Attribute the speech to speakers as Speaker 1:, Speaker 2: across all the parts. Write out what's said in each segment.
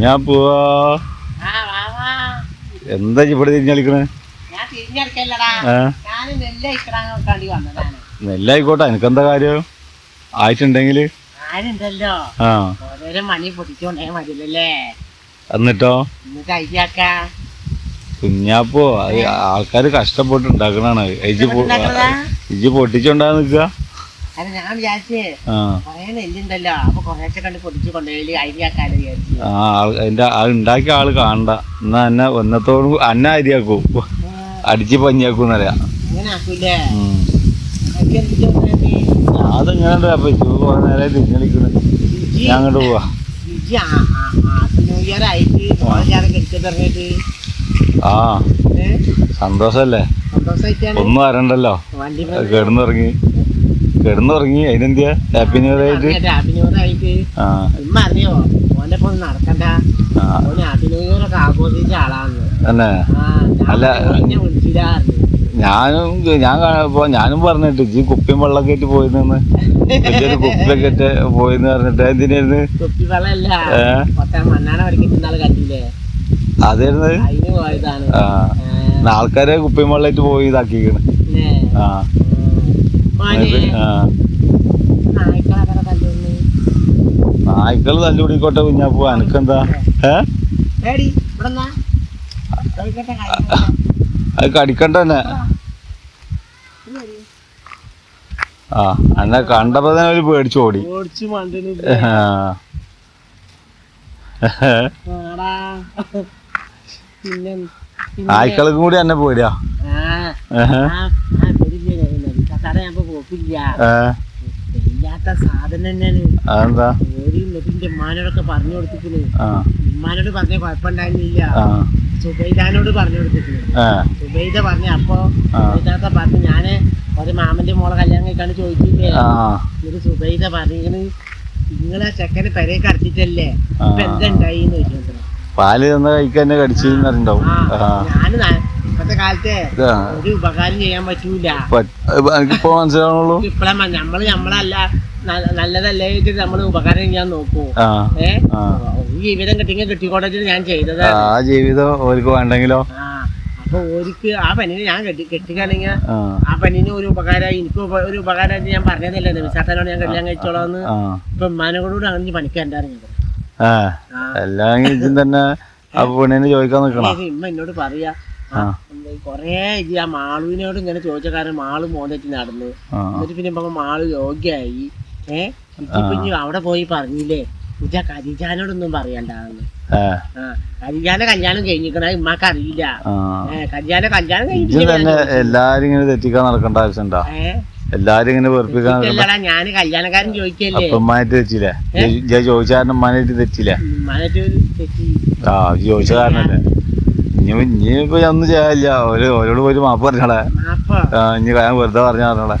Speaker 1: ഞാൻ പോവാ. എന്താ ഇവിടെ തിരിഞ്ഞളിക്കണേ നെല്ലായിക്കോട്ടെ എനിക്കെന്താ കാര്യം? ആയിട്ടുണ്ടെങ്കിൽ എന്നിട്ടോ? കുഞ്ഞാപ്പോ ആൾക്കാര് കഷ്ടപ്പെട്ടുണ്ടാക്കണാണ് കഷ്ടപ്പെട്ട് ഉണ്ടാക്കണാണ്? ഇജ്ജ് പൊട്ടിച്ചോണ്ടാ നിക്ക?
Speaker 2: അത് ഞാൻ വിചാരിച്ചേ
Speaker 1: ആ.
Speaker 2: കൊറേ നെല്ലുണ്ടല്ലോ. അപ്പൊ കുറേശ്ശെ കണ്ട് പൊട്ടിച്ച് കൊണ്ടുപോയി അരിയാക്കാന്ന് വിചാരിച്ചു.
Speaker 1: ആ ആൾ അതിന്റെ ഉണ്ടാക്കിയ ആൾ കാണണ്ട. എന്നാ എന്നെ ഒന്നത്തോട് അന്ന അരിയാക്കൂ അടിച്ച് പഞ്ഞാക്കൂന്നറിയാം
Speaker 2: അങ്ങനെ ആക്കൂലേ?
Speaker 1: അതെങ്ങനെ അപ്പൊ കുറെ നേരം തിരിഞ്ഞളിക്കണ് ഞാൻ അങ്ങോട്ട് പോവാ.
Speaker 2: ആ-
Speaker 1: സന്തോഷല്ലേ? ഒന്നും
Speaker 2: വണ്ടി
Speaker 1: കിടന്നുറങ്ങി. കിടന്നുറങ്ങി. അതിനെന്തിയാ? ഹാപ്പി ന്യൂ ഇയർ ആയിട്ട്
Speaker 2: ഹാപ്പി ന്യൂ ഇയർ ആയിട്ട് ഉമ്മ അറിയോ? ഓന്റെ ഇപ്പൊ ഒന്ന് നടക്കണ്ട.
Speaker 1: ആ.
Speaker 2: ഓന് ഹാപ്പി ന്യൂ ഇയർ ഒക്കെ ആഘോഷിച്ച ആളാണ്
Speaker 1: അല്ലേ
Speaker 2: അല്ല.
Speaker 1: ഞാനും ഞാൻ കാണപ്പോ ഞാനും പറഞ്ഞിട്ട് ജി കുപ്പിയും വെള്ളമൊക്കെ ആയിട്ട് പോയിന്ന് വലിയൊരു കുപ്പിയൊക്കെ ആയിട്ട് പോയിന്ന് പറഞ്ഞിട്ട് എന്തിനായിരുന്നു
Speaker 2: കുപ്പി വെള്ളമല്ല. മണ്ണാണ ആൾ കണ്ടില്ലേ?
Speaker 1: അതായിരുന്നു. ആൾക്കാരെ കുപ്പിയും വെള്ളമായിട്ട് പോയി ഇതാക്കിക്കണ്. ആ
Speaker 2: മോനെ,
Speaker 1: എന്നിട്ട് ആ
Speaker 2: നായ്ക്കളൊക്കെ തല്ലുന്നു
Speaker 1: നായ്ക്കൾ തല്ലുപിടിക്കോട്ടെ കുഞ്ഞാപ്പൂ എനക്കെന്താ ഏ
Speaker 2: നിന്നാ. ചോദിക്കട്ടെ കാര്യങ്ങളൊക്കെ.
Speaker 1: അത് കടിക്കണ്ട തന്നെ. ആ എന്നെ കണ്ടപ്പോ തന്നെ ഒരു പേടിച്ചു ഓടി
Speaker 2: ഓടിച്ച് മണ്ടിന്
Speaker 1: ആ.
Speaker 2: ആടാ. പിന്നെ പിന്നെ-
Speaker 1: നായ്ക്കൾക്കും കൂടി എന്നെ പേടിയാ
Speaker 2: ഇല്ലാത്ത സാധനം തന്നെയാണ്
Speaker 1: അതെന്താ?
Speaker 2: ഒരു എന്നിട്ട് ഉമ്മാനോടൊക്കെ പറഞ്ഞു ഉമ്മാനോട് പറഞ്ഞ കുഴപ്പമുണ്ടായിരുന്നില്ല. സുബൈദാനോട് പറഞ്ഞു കൊടുത്തിട്ടുണ്ട് സുബൈദ പറഞ്ഞ അപ്പൊ
Speaker 1: ആ.
Speaker 2: സുബൈദാത്ത പറഞ്ഞു ഞാൻ ഒരു മാമന്റെ മോളെ കല്യാണം കഴിക്കാണ് ചോദിച്ചില്ലേ? ഒരു സുബൈദ പറഞ്ഞിങ്ങനെ നിങ്ങളെ ചെക്കനെ പെരയൊക്കെ അടച്ചിട്ടല്ലേ?
Speaker 1: ആ.
Speaker 2: ഇപ്പൊ എന്താ ചോദിച്ചു.
Speaker 1: പാൽ തന്ന കഴിക്കാൻ
Speaker 2: കടിച്ചിരുന്നുണ്ടാവും ഞാൻ ഇപ്പത്തെ കാലത്തെ ഒരു ഉപകാരം ചെയ്യാൻ പറ്റൂല.
Speaker 1: പറ്റ്- എനിക്കിപ്പോ മനസ്സിലാവുള്ളൂ.
Speaker 2: ഇപ്പളെ നമ്മൾ നമ്മളല്ല നല്ലതല്ലേ നമ്മൾ ഉപകാരം ചെയ്യാൻ നോക്കൂ. ഈ ജീവിതം കിട്ടിങ്ങ കിട്ടിക്കോട്ടെ ഞാൻ ചെയ്തത്.
Speaker 1: ആ ജീവിതം ഓർക്ക് വേണ്ടെങ്കിലോ?
Speaker 2: അപ്പൊ ഓർക്ക് ആ പെണ്ണിനെ ഞാൻ കെട്ടി കെട്ടിക്കാണെങ്കിൽ
Speaker 1: ആ.
Speaker 2: ആ ഒരു ഉപകാരമായി എനിക്ക് ഒരു ഉപകാരമായിട്ട് ഞാൻ പറഞ്ഞതല്ലേ നിമിഷാത്തനോട് ഞാൻ കല്യാണം കഴിച്ചോളാന്ന്. ഇപ്പൊ ഉമ്മാനോടുകൂടി അങ്ങനെ പണിക്കാണ്ടായിരുന്നു
Speaker 1: ആ
Speaker 2: ആ.
Speaker 1: എല്ലാം തന്നെ ആ പെണ്ണിനെ ചോദിക്കാൻ നിക്കണം?
Speaker 2: ഇമ്മ എന്നോട് പറയാ. കൊറേ ഇത് ആ മാളുവിനോട് ഇങ്ങനെ ചോദിച്ച കാരണം മാൾ മോന്നിട്ട് നടന്നു. എന്നിട്ട് പിന്നെ ഇപ്പൊ മാൾ യോഗ്യായി ഏ? ഇപ്പൊ ഇനി അവിടെ പോയി പറഞ്ഞില്ലേ? ഇജ കരിജാനോടൊന്നും പറയണ്ടാന്ന്. ഖദീജാനെ കല്യാണം കഴിഞ്ഞിക്കണ ഇമ്മക്ക് അറിയില്ല. കരിജാനെ കല്യാണം
Speaker 1: ഇജ്ജ് എല്ലാരും ഇങ്ങനെ തെറ്റിക്കാൻ നടക്കേണ്ട ആവശ്യമുണ്ടോ എല്ലാരും ഇങ്ങനെ വെറുപ്പിക്കാൻ
Speaker 2: ഞാൻ കല്യാണക്കാരൻ ചോദിക്കല്ലേ?
Speaker 1: അപ്പന്മാനായിട്ട് തെറ്റില്ലേ ഞാൻ ചോദിച്ച കാരണം ഉമ്മാനായിട്ട് തെറ്റില്ലേ
Speaker 2: ഉമ്മാനായിട്ട് തെറ്റി.
Speaker 1: ആ ചോദിച്ച കാരണല്ലേ? ഇനി ഇനി ഇപ്പൊ ഒന്നും ചെയ്യാനില്ല. ഒരു ഓരോട് പോയി മാപ്പ് പറഞ്ഞോളെ. ആ ഇനി ഞാൻ വെറുതെ പറഞ്ഞ പറഞ്ഞോളെ.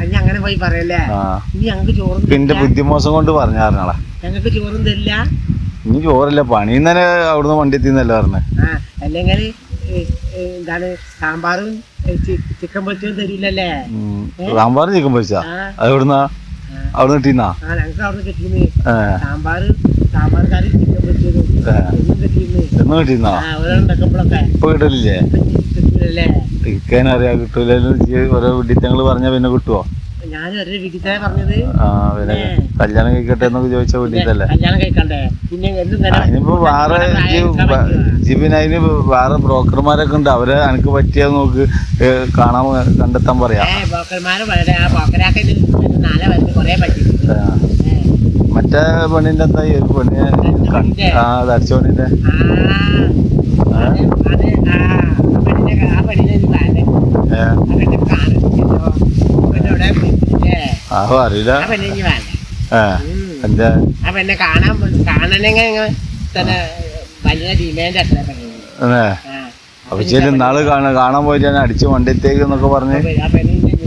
Speaker 2: ഇനി അങ്ങനെ പോയി പറയല്ലേ?
Speaker 1: ആ.
Speaker 2: ഇനി ഞങ്ങക്ക് ചോറും
Speaker 1: ഇപ്പൊ
Speaker 2: തരില്ല
Speaker 1: ബുദ്ധിമോശം കൊണ്ട് പറഞ്ഞ പറഞ്ഞോളെ.
Speaker 2: ഞങ്ങക്ക് ചോറും തരില്ല
Speaker 1: ഇനി ചോറില്ല പണി തന്നെ അവിടുന്ന് വണ്ടി എത്തിന്നല്ല പറഞ്ഞേ.
Speaker 2: ആ അല്ലെങ്കിൽ എന്താണ് സാമ്പാറും ഏ, ചി- ചിക്കൻ പൊരിച്ചതും തരില്ലല്ലേ
Speaker 1: സാമ്പാർ ചിക്കൻ പൊരിച്ചാ?
Speaker 2: ആ.
Speaker 1: അത് എവിടുന്നാ
Speaker 2: ആ,
Speaker 1: അവിടുന്ന് കിട്ടിന്നാ?
Speaker 2: ആ അവിടുന്ന് അവിടെ സാമ്പാറ്
Speaker 1: ഏ
Speaker 2: സാമ്പാർ കറി ചിക്കൻ പൊരിച്ചതും. കിട്ടിയിരുന്നു
Speaker 1: ഇപ്പൊ കിട്ടലില്ലേ?
Speaker 2: കിട്ടില്ലല്ലേ
Speaker 1: അറിയാ കിട്ടൂലെന്ന് ഓരോ പറഞ്ഞാ പിന്നെ കിട്ടുവോ? കല്യാണം കഴിക്കട്ടെ എന്നൊക്കെ ചോദിച്ച
Speaker 2: വേണ്ടിട്ടല്ലേ.
Speaker 1: അതിനിപ്പോ വേറെ അതിന് വേറെ ബ്രോക്കർമാരൊക്കെ ഉണ്ട്. അവരെ എനിക്ക് പറ്റിയ നോക്ക് കാണാൻ കണ്ടെത്താൻ പറയാം.
Speaker 2: ബ്രോക്കർമാരെ വളരെ ആ നാളെ കൊറേ
Speaker 1: മറ്റേ പെണ്ണിന്റെ എന്താ ഈ ഒരു പെണ്ണിനെ ആ തടിച്ച പെണ്ണിന്റെ
Speaker 2: ആ അത് അത് ആ ആ പെണ്ണിനെ ആ പെണ്ണിനെ എനിക്ക് വേണ്ടേ
Speaker 1: ഏ,
Speaker 2: ആ പെണ്ണിനെ കാണിച്ചല്ലോ പെണ്ണ് ഇവിടെ
Speaker 1: ആഹോ അറിയില്ല. എന്താ?
Speaker 2: കാണാൻ തന്നെ വലിയ ഡിമാൻഡ് അത്ര
Speaker 1: അപ്പൊ ശരി നാൾ കാണാൻ പോയിട്ട് ഞാൻ അടിച്ച് വണ്ടിത്തേക്ക് എന്നൊക്കെ പറഞ്ഞ്.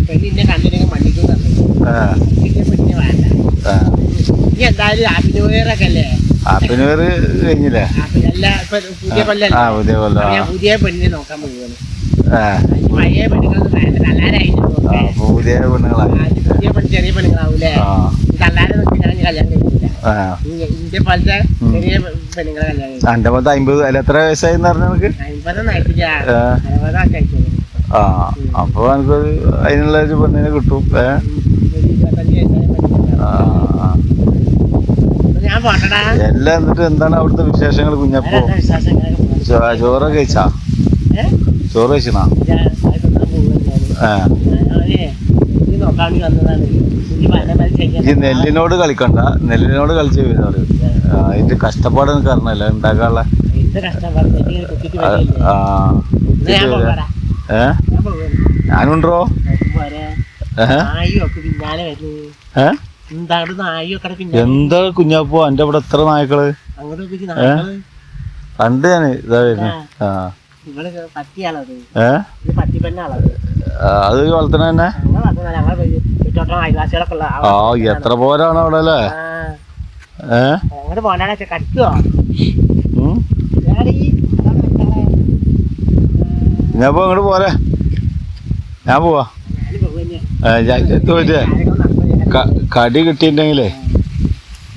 Speaker 2: പെണ്ണിന്റെ കണ്ടിനെങ്കിൽ മണ്ണിക്കും തന്നെ
Speaker 1: ഏ,
Speaker 2: പിന്നെ പെണ്ണിനെ വേണ്ട
Speaker 1: ഏ.
Speaker 2: ഇനി എന്തായാലും ഹാപ്പി ന്യൂ ഇയർ
Speaker 1: കഴിഞ്ഞില്ലേ? ആ പുതിയ കൊല്ലം.
Speaker 2: പുതിയ പെണ്ണിനെ നോക്കാൻ പഴയ
Speaker 1: പുതിയ പെണ്ണുങ്ങളായി
Speaker 2: പുതിയ പെണ്ണ് ചെറിയ പെണ്ണുങ്ങളാവൂലേ?
Speaker 1: ആ.
Speaker 2: തല്ലാരെ നോക്കി കല്യാണം കഴിക്കില്ല പോലത്തെ ചെറിയ പെണ്ണുങ്ങളെ കല്യാണം
Speaker 1: അമ്പത് അല്ല എത്ര വയസ്സായിന്ന് പറഞ്ഞു നിനക്ക്?
Speaker 2: അമ്പതൊന്നും ആയിട്ടില്ല.
Speaker 1: ഏ.
Speaker 2: അറുപതൊക്കെ
Speaker 1: ആ അപ്പൊ എനിക്കൊരു അതിനുള്ള ഒരു പെണ്ണിനെ കിട്ടും ഏ?
Speaker 2: ഒരു ഇരുപത്തഞ്ച് വയസ്സായ പെണ്ണുങ്ങളാ.
Speaker 1: ആ, ആ.
Speaker 2: അപ്പൊ ഞാൻ പോട്ടടാ
Speaker 1: എല്ലാം എന്നിട്ട് എന്താണ് അവിടുത്തെ വിശേഷങ്ങൾ കുഞ്ഞപ്പോ? ചോറ് കഴിച്ചാ? ചോറ് കഴിച്ചണാ?
Speaker 2: പല
Speaker 1: ഈ നെല്ലിനോട് കളിക്കണ്ട. നെല്ലിനോട് കളിച്ച് വരുന്നത് അതിന്റെ കഷ്ടപ്പാട്? എനിക്ക് അറിഞ്ഞല്ല ഉണ്ടാക്കാനുള്ള
Speaker 2: ഏഹ്?
Speaker 1: ഞാനുണ്ടോ
Speaker 2: പോരെ എന്താണ്
Speaker 1: എന്താ കുഞ്ഞാപ്പോ? എന്റെ ഇവിടെ എത്ര നായ്ക്കൾ?
Speaker 2: അങ്ങോട്ട് നായ്ക്കൾ.
Speaker 1: കണ്ട് ഞാൻ ഇതാ വരുന്നത് ആ. അത് വളർത്തണ തന്നെ? ആ എത്ര പോരാണ് അവിടെ അല്ലേ? ഞാൻ
Speaker 2: അങ്ങോട്ട് പോണ്ടാ അതാണ്
Speaker 1: അങ്ങോട്ട് പോരെ. ഞാൻ പോവാ.
Speaker 2: ഞാൻ
Speaker 1: കടി കിട്ടിയിട്ടുണ്ടെങ്കിലേ